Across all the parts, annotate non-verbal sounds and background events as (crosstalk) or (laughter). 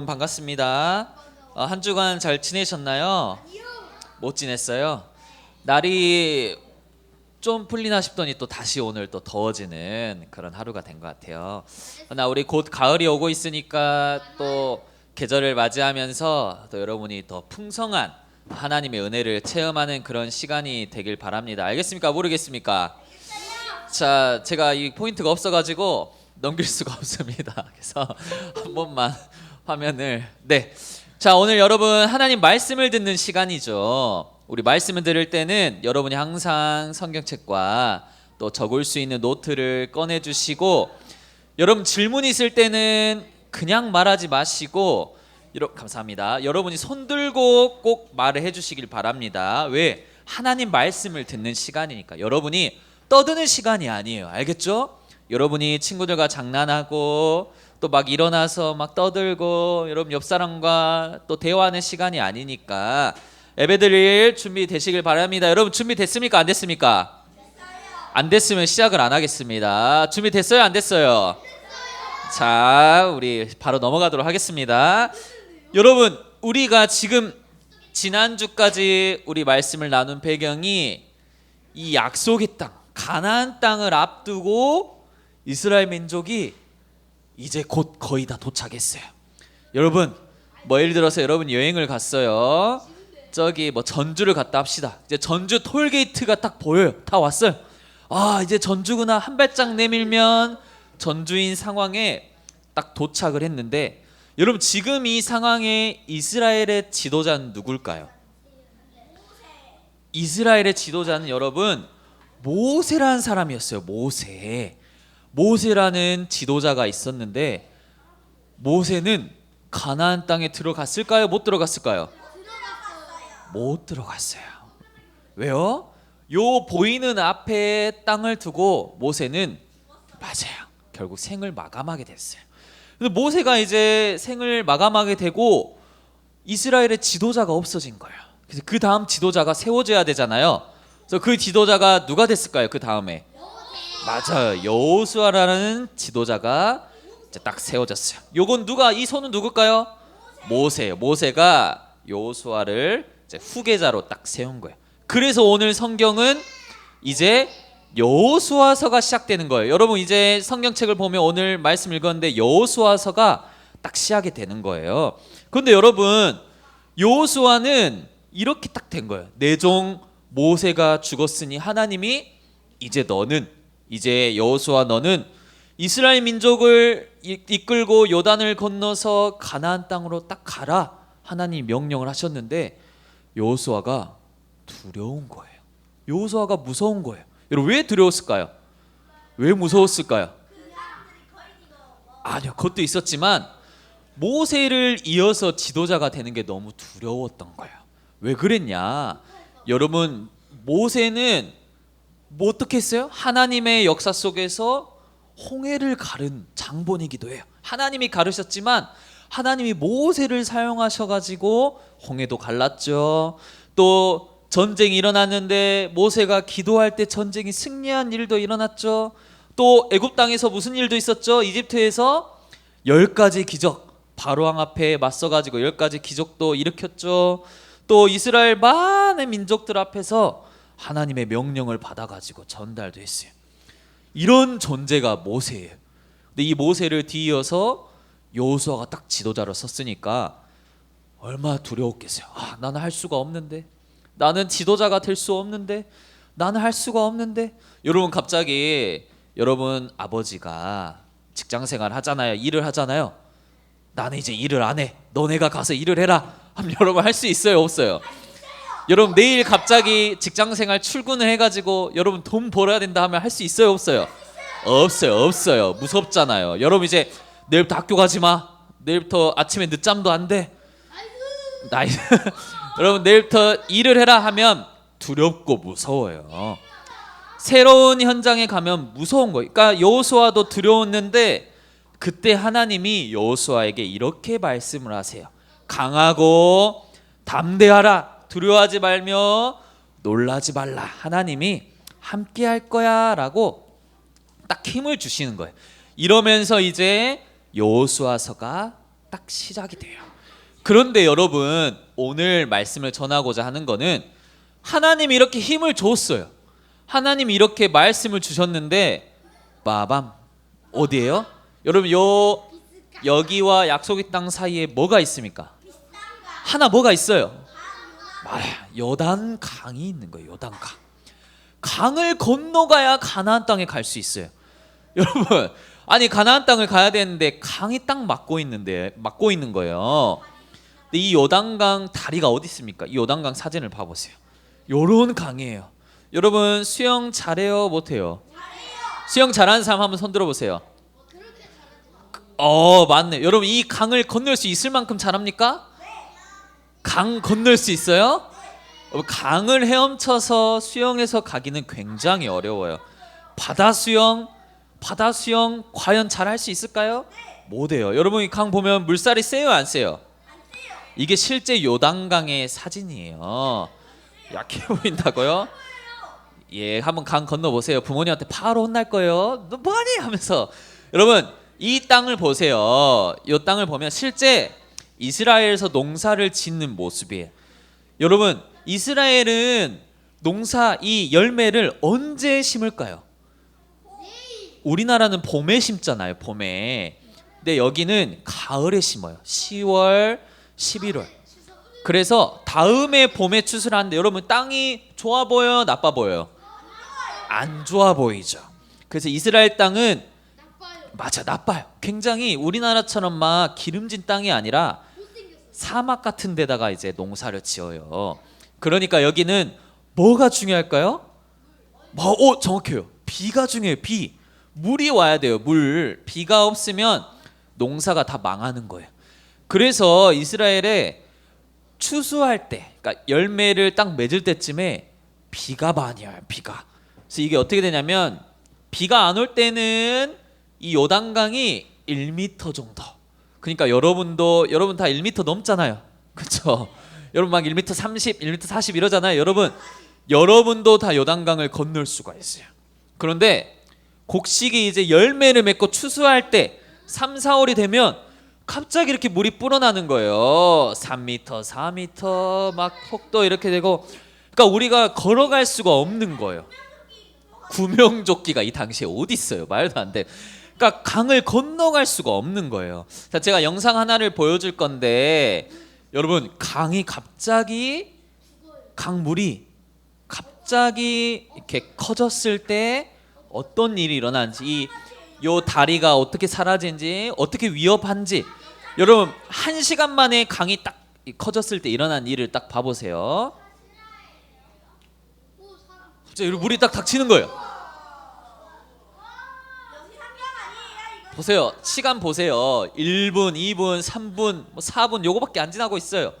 여러분 반갑습니다. 어, 한 주간 잘 지내셨나요? 못 지냈어요. 날이 좀 풀리나 싶더니 또 다시 오늘 또 더워지는 그런 하루가 된 것 같아요. 나 우리 곧 가을이 오고 있으니까 또 계절을 맞이하면서 또 여러분이 더 풍성한 하나님의 은혜를 체험하는 그런 시간이 되길 바랍니다. 알겠습니까? 모르겠습니까? 자, 제가 이 포인트가 없어가지고 넘길 수가 없습니다. (laughs) 그래서 한 번만 화면을 네. 자, 오늘 여러분 하나님 말씀을 듣는 시간이죠. 우리 말씀을 들을 때는 여러분이 항상 성경책과 또 적을 수 있는 노트를 꺼내 주시고 여러분 질문 있을 때는 그냥 말하지 마시고 여러, 감사합니다. 여러분이 손 들고 꼭 말을 해 주시길 바랍니다. 왜? 하나님 말씀을 듣는 시간이니까 여러분이 떠드는 시간이 아니에요. 알겠죠? 여러분이 친구들과 장난하고 또 막 일어나서 막 떠들고 여러분 옆 사람과 또 대화하는 시간이 아니니까 예배 드릴 준비 되시길 바랍니다. 여러분 준비 됐습니까? 안 됐습니까? 안 됐으면 시작을 안 하겠습니다. 준비 됐어요? 안 됐어요? 자, 우리 바로 넘어가도록 하겠습니다. 여러분, 우리가 지금 지난주까지 우리 말씀을 나눈 배경이 이 약속의 땅, 가나안 땅을 앞두고 이스라엘 민족이 이제 곧 거의 다 도착했어요. 여러분, 뭐 예를 들어서 여러분 여행을 갔어요. 저기 뭐 전주를 갔다 합시다. 이제 전주 톨게이트가 딱 보여요. 다 왔어요. 아, 이제 전주구나. 한 발짝 내밀면 전주인 상황에 딱 도착을 했는데 여러분 지금 이 상황에 이스라엘의 지도자는 누굴까요? 이스라엘의 지도자는 여러분 모세라는 사람이었어요. 모세. 모세라는 지도자가 있었는데 모세는 가나안 땅에 들어갔을까요? 못 들어갔을까요? 못 들어갔어요. 왜요? 요 보이는 앞에 땅을 두고 모세는 맞아요. 결국 생을 마감하게 됐어요. 근데 모세가 이제 생을 마감하게 되고 이스라엘의 지도자가 없어진 거예요. 그래서 그 다음 지도자가 세워져야 되잖아요. 그래서 그 지도자가 누가 됐을까요? 그 다음에 맞아요. 여호수아라는 지도자가 이제 딱 세워졌어요. 요건 누가 이 손은 누굴까요? 모세예요. 모세가 여호수아를 이제 후계자로 딱 세운 거예요. 그래서 오늘 성경은 이제 여호수아서가 시작되는 거예요. 여러분 이제 성경책을 보면 오늘 말씀 읽었는데 여호수아서가 딱 시작이 되는 거예요. 그런데 여러분 여호수아는 이렇게 딱 된 거예요. 내종 모세가 죽었으니 하나님이 이제 너는 이제 여호수아 너는 이스라엘 민족을 이- 이끌고 요단을 건너서 가나안 땅으로 딱 가라 하나님 명령을 하셨는데 여호수아가 두려운 거예요. 여호수아가 무서운 거예요. 여러분 왜 두려웠을까요? 왜 무서웠을까요? 아니요, 그것도 있었지만 모세를 이어서 지도자가 되는 게 너무 두려웠던 거예요. 왜 그랬냐? 여러분 모세는 뭐 어떻게 했어요? 하나님의 역사 속에서 홍해를 가른 장본이기도 해요. 하나님이 가르셨지만 하나님이 모세를 사용하셔 가지고 홍해도 갈랐죠. 또 전쟁이 일어났는데 모세가 기도할 때 전쟁이 승리한 일도 일어났죠. 또 애굽 땅에서 무슨 일도 있었죠? 이집트에서 열 가지 기적 바로 왕 앞에 맞서 가지고 열 가지 기적도 일으켰죠. 또 이스라엘 많은 민족들 앞에서 하나님의 명령을 받아 가지고 전달도 했어요. 이런 존재가 모세예요. 근데 이 모세를 뒤이어서 여호수아가 딱 지도자로 섰으니까 얼마나 두려웠겠어요. 아, 나는 할 수가 없는데. 나는 지도자가 될 수 없는데. 나는 할 수가 없는데. 여러분 갑자기 여러분 아버지가 직장 생활 하잖아요. 일을 하잖아요. 나는 이제 일을 안 해. 너네가 가서 일을 해라. 하면 여러분 할 수 있어요, 없어요? 여러분 내일 갑자기 직장 생활 출근을 해가지고 여러분 돈 벌어야 된다 하면 할 수 있어요, 없어요? 없어요, 없어요. 무섭잖아요. 여러분 이제 내일부터 학교 가지 마. 내일부터 아침에 늦잠도 안 돼. 나이 (laughs) 여러분 내일부터 일을 해라 하면 두렵고 무서워요. 새로운 현장에 가면 무서운 거예요. 그러니까 여호수아도 두려웠는데 그때 하나님이 여호수아에게 이렇게 말씀을 하세요. 강하고 담대하라. 두려워하지 말며 놀라지 말라. 하나님이 함께 할 거야라고 딱 힘을 주시는 거예요. 이러면서 이제 여호수아서가 딱 시작이 돼요. 그런데 여러분 오늘 말씀을 전하고자 하는 거는 하나님이 이렇게 힘을 줬어요. 하나님이 이렇게 말씀을 주셨는데 빠밤 어디에요? 여러분 요 여기와 약속의 땅 사이에 뭐가 있습니까? 하나 뭐가 있어요? 요단 강이 있는 거예요. 요단 강. 강을 건너가야 가나안 땅에 갈 수 있어요. (laughs) 여러분, 아니 가나안 땅을 가야 되는데 강이 딱 막고 있는데 막고 있는 거예요. 근데 이 요단강 다리가 어디 있습니까? 이 요단강 사진을 봐보세요. 요런 강이에요. 여러분 수영 잘해요, 못해요? 수영 잘하는 사람 한번 손 들어보세요. 어 맞네. 여러분 이 강을 건널 수 있을 만큼 잘합니까? 강 건널 수 있어요? 어, 강을 헤엄쳐서 수영해서 가기는 굉장히 어려워요. 바다 수영, 바다 수영 과연 잘 할 수 있을까요? 못해요. 여러분 이 강 보면 물살이 세요, 안 세요? 이게 실제 요단강의 사진이에요. 약해 보인다고요? 예, 한번 강 건너 보세요. 부모님한테 바로 혼날 거예요. 너 뭐하니 하면서 여러분 이 땅을 보세요. 이 땅을 보면 실제 이스라엘에서 농사를 짓는 모습이에요. 여러분 이스라엘은 농사 이 열매를 언제 심을까요? 우리나라는 봄에 심잖아요. 봄에. 근데 여기는 가을에 심어요. 10월, 11월. 그래서 다음에 봄에 추수하는데 여러분 땅이 좋아 보여요, 나빠 보여요? 안 좋아 보이죠. 그래서 이스라엘 땅은 맞아 나빠요. 굉장히 우리나라처럼 막 기름진 땅이 아니라 사막 같은 데다가 이제 농사를 지어요. 그러니까 여기는 뭐가 중요할까요? 뭐, 오 정확해요. 비가 중요해요. 비, 물이 와야 돼요. 물, 비가 없으면 농사가 다 망하는 거예요. 그래서 이스라엘에 추수할 때, 그러니까 열매를 딱 맺을 때쯤에 비가 많이 와요. 비가. 그래서 이게 어떻게 되냐면 비가 안 올 때는 이 요단강이 1m 정도. 그러니까 여러분도 여러분 다 1m 넘잖아요. 그렇죠? (laughs) 여러분 막 1m 30, 1m 40 이러잖아요. 여러분 여러분도 다 요단강을 건널 수가 있어요. 그런데 곡식이 이제 열매를 맺고 추수할 때 3, 4월이 되면 갑자기 이렇게 물이 불어나는 거예요. 3m, 4m 막 폭도 이렇게 되고 그러니까 우리가 걸어갈 수가 없는 거예요. 구명조끼가 이 당시에 어디 있어요? 말도 안 돼. 그러니까 강을 건너갈 수가 없는 거예요. 자, 제가 영상 하나를 보여줄 건데 여러분 강이 갑자기 강물이 갑자기 이렇게 커졌을 때 어떤 일이 일어난지 이 요 다리가 어떻게 사라진지 어떻게 위협한지 여러분 한 시간 만에 강이 딱 커졌을 때 일어난 일을 딱 봐보세요. 갑자기 물이 딱 닥치는 거예요. 보세요. 시간 보세요. 1분, 2분, 3분, 뭐 4분 요거밖에 안 지나고 있어요.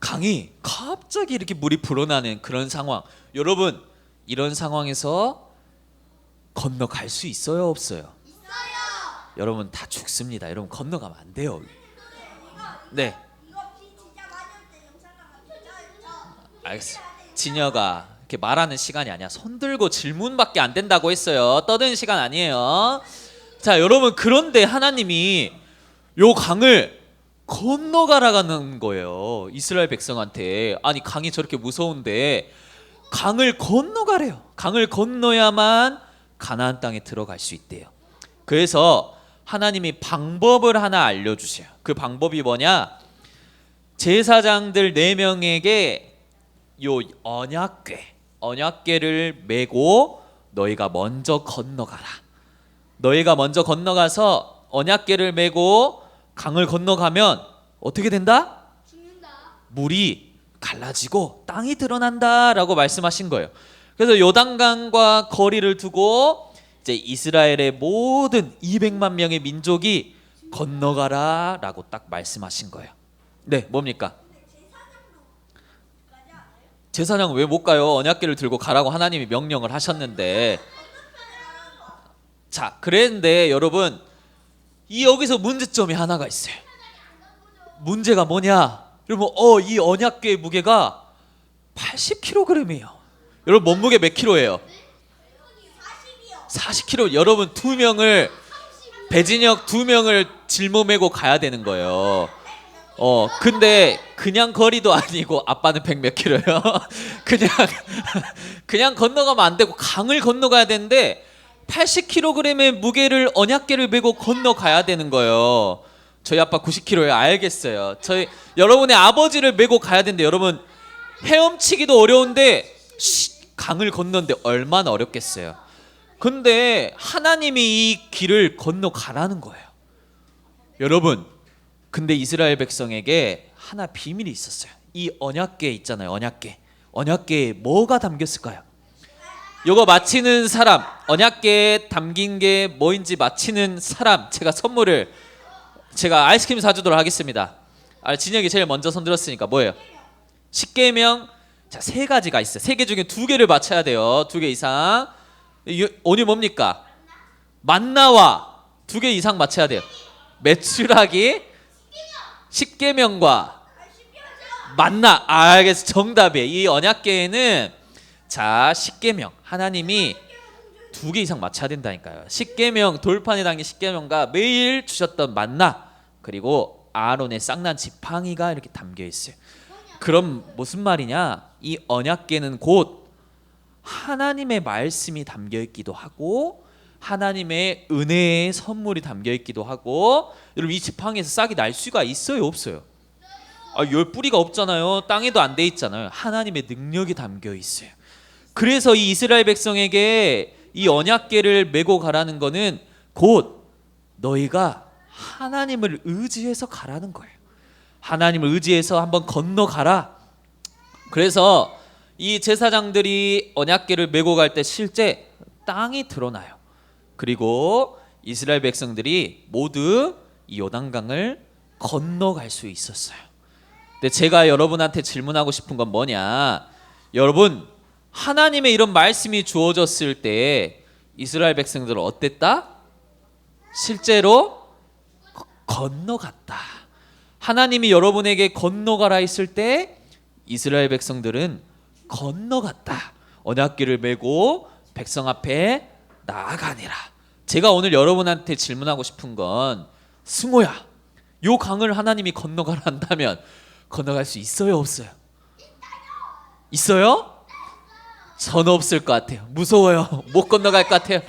강이 갑자기 이렇게 물이 불어나는 그런 상황. 여러분, 이런 상황에서 건너갈 수 있어요, 없어요? 여러분 다 죽습니다. 여러분 건너가면 안 돼요. 네. 알겠어. 진여가 이렇게 말하는 시간이 아니야. 손 들고 질문밖에 안 된다고 했어요. 떠드는 시간 아니에요. 자, 여러분 그런데 하나님이 요 강을 건너가라는 거예요. 이스라엘 백성한테. 아니 강이 저렇게 무서운데 강을 건너가래요. 강을 건너야만 가나안 땅에 들어갈 수 있대요. 그래서 하나님이 방법을 하나 알려 주세요. 그 방법이 뭐냐? 제사장들 네 명에게 요 언약궤, 언약궤를 메고 너희가 먼저 건너가라. 너희가 먼저 건너가서 언약궤를 메고 강을 건너가면 어떻게 된다? 물이 갈라지고 땅이 드러난다라고 말씀하신 거예요. 그래서 요단강과 거리를 두고 이제 이스라엘의 모든 200만 명의 민족이 건너가라라고 딱 말씀하신 거예요. 네, 뭡니까? 제사장 왜 못 가요? 언약궤를 들고 가라고 하나님이 명령을 하셨는데. 자, 그랬는데 여러분 이 여기서 문제점이 하나가 있어요. 문제가 뭐냐? 여러분, 어, 이 언약궤의 무게가 80kg이에요. 여러분 몸무게 몇 킬로예요? 40km 여러분 두 명을 배진혁 두 명을 짊어매고 가야 되는 거예요. 어 근데 그냥 거리도 아니고 아빠는 100몇 킬로요. (laughs) 그냥 (laughs) 그냥 건너가면 안 되고 강을 건너가야 되는데 80kg의 무게를 언약계를 메고 건너가야 되는 거예요. 저희 아빠 90kg예요. 알겠어요. 저희 여러분의 아버지를 메고 가야 되는데 여러분 헤엄치기도 어려운데 쉬, 강을 건너는데 얼마나 어렵겠어요. 근데 하나님이 이 길을 건너가라는 거예요. 여러분, 근데 이스라엘 백성에게 하나 비밀이 있었어요. 이 언약궤 있잖아요. 언약궤. 언약궤에 뭐가 담겼을까요? 요거 맞히는 사람, 언약궤에 담긴 게 뭐인지 맞히는 사람, 제가 선물을 제가 아이스크림 사주도록 하겠습니다. 아, 진혁이 제일 먼저 손 들었으니까 뭐예요? 십계명 자 세 가지가 있어요. 세 개 중에 두 개를 맞춰야 돼요. 두 개 이상. 이- 오늘 뭡니까? 만나와 두 개 이상 맞춰야 돼요. 매출하기 십계명과 만나. 아, 알겠어. 정답이에요. 이 언약계에는 자 십계명 하나님이 두 개 이상 맞춰야 된다니까요. 십계명 돌판에 담긴 십계명과 매일 주셨던 만나 그리고 아론의 쌍난 지팡이가 이렇게 담겨 있어요. 그럼 무슨 말이냐? 이 언약계는 곧 하나님의 말씀이 담겨 있기도 하고 하나님의 은혜의 선물이 담겨 있기도 하고 여러분 이 지팡이에서 싹이 날 수가 있어요, 없어요? 아, 열 뿌리가 없잖아요. 땅에도 안 돼 있잖아요. 하나님의 능력이 담겨 있어요. 그래서 이 이스라엘 백성에게 이 언약궤를 메고 가라는 거는 곧 너희가 하나님을 의지해서 가라는 거예요. 하나님을 의지해서 한번 건너가라. 그래서 이 제사장들이 언약궤를 메고 갈 때 실제 땅이 드러나요. 그리고 이스라엘 백성들이 모두 이 요단강을 건너갈 수 있었어요. 근데 제가 여러분한테 질문하고 싶은 건 뭐냐? 여러분 하나님의 이런 말씀이 주어졌을 때 이스라엘 백성들은 어땠다? 실제로 거- 건너갔다. 하나님이 여러분에게 건너가라 했을 때 이스라엘 백성들은 건너갔다. 언약궤를 메고 백성 앞에 나아가니라. 제가 오늘 여러분한테 질문하고 싶은 건 승호야. 요 강을 하나님이 건너가라 한다면 건너갈 수 있어요, 없어요? 있어요? 저는 없을 것 같아요. 무서워요. (laughs) 못 건너갈 것 같아요.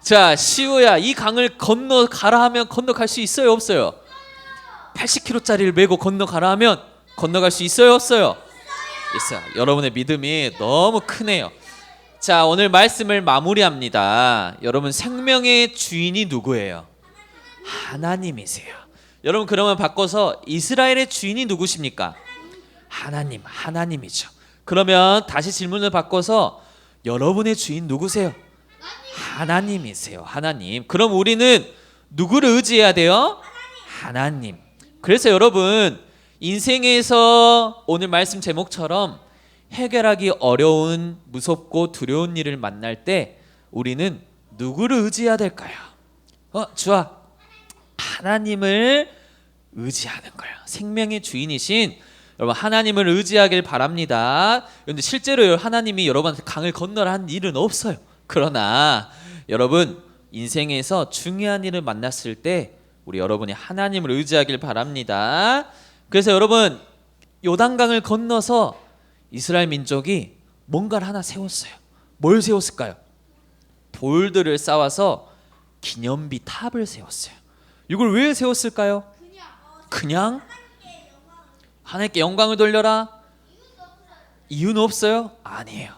자, 시우야, 이 강을 건너가라 하면 건너갈 수 있어요, 없어요? 80kg짜리를 메고 건너가라 하면 건너갈 수 있어요, 없어요? 있어요. 여러분의 믿음이 너무 크네요. 자, 오늘 말씀을 마무리합니다. 여러분 생명의 주인이 누구예요? 하나님이세요. 여러분 그러면 바꿔서 이스라엘의 주인이 누구십니까? 하나님, 하나님이죠. 그러면 다시 질문을 바꿔서 여러분의 주인 누구세요? 하나님이세요. 하나님. 그럼 우리는 누구를 의지해야 돼요? 하나님. 그래서 여러분 인생에서 오늘 말씀 제목처럼 해결하기 어려운 무섭고 두려운 일을 만날 때 우리는 누구를 의지해야 될까요? 어, 주아. 하나님을 의지하는 거예요. 생명의 주인이신 여러분 하나님을 의지하길 바랍니다. 그런데 실제로 하나님이 여러분한테 강을 건너라 한 일은 없어요. 그러나 여러분 인생에서 중요한 일을 만났을 때 우리 여러분이 하나님을 의지하길 바랍니다. 그래서 여러분 요단강을 건너서 이스라엘 민족이 뭔가를 하나 세웠어요. 뭘 세웠을까요? 돌들을 쌓아서 기념비 탑을 세웠어요. 이걸 왜 세웠을까요? 그냥 하나님께 영광을 돌려라. 이유는 없어요? 아니에요.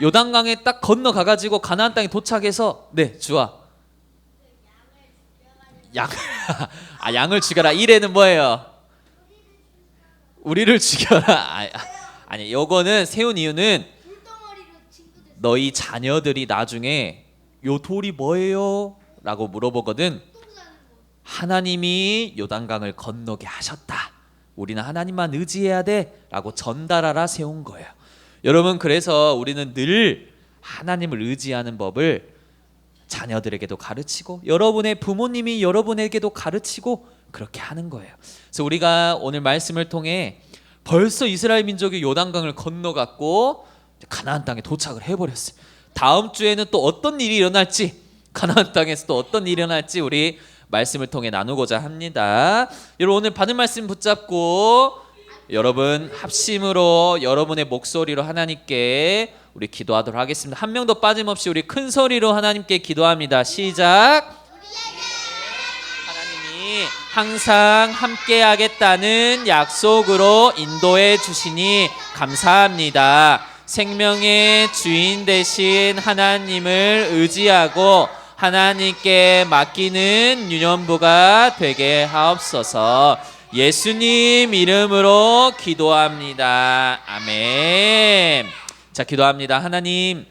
요단강에 딱 건너가 가지고 가나안 땅에 도착해서 네 주아 양, (laughs) 아 양을 죽여라 이래는 뭐예요? 우리를 죽여라. 아, 아, 아니 요거는 세운 이유는 너희 자녀들이 나중에 요 돌이 뭐예요? 라고 물어보거든. 하나님이 요단강을 건너게 하셨다. 우리는 하나님만 의지해야 돼 라고 전달하라 세운 거예요. 여러분 그래서 우리는 늘 하나님을 의지하는 법을 자녀들에게도 가르치고 여러분의 부모님이 여러분에게도 가르치고 그렇게 하는 거예요. 그래서 우리가 오늘 말씀을 통해 벌써 이스라엘 민족이 요단강을 건너갔고 가나안 땅에 도착을 해버렸어요. 다음 주에는 또 어떤 일이 일어날지 가나안 땅에서 또 어떤 일이 일어날지 우리 말씀을 통해 나누고자 합니다. 여러분 오늘 받은 말씀 붙잡고 여러분 합심으로 여러분의 목소리로 하나님께 우리 기도하도록 하겠습니다. 한 명도 빠짐없이 우리 큰 소리로 하나님께 기도합니다. 시작. 하나님이 항상 함께 하겠다는 약속으로 인도해 주시니 감사합니다. 생명의 주인 되신 하나님을 의지하고 하나님께 맡기는 유년부가 되게 하옵소서. 예수님 이름으로 기도합니다. 아멘. 자, 기도합니다. 하나님,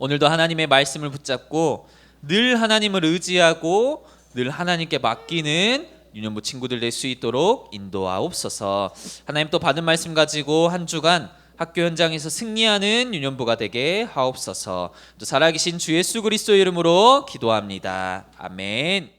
오늘도 하나님의 말씀을 붙잡고 늘 하나님을 의지하고 늘 하나님께 맡기는 유년부 친구들 될 수 있도록 인도하옵소서. 하나님 또 받은 말씀 가지고 한 주간 학교 현장에서 승리하는 유년부가 되게 하옵소서. 또 살아계신 주 예수 그리스도 이름으로 기도합니다. 아멘.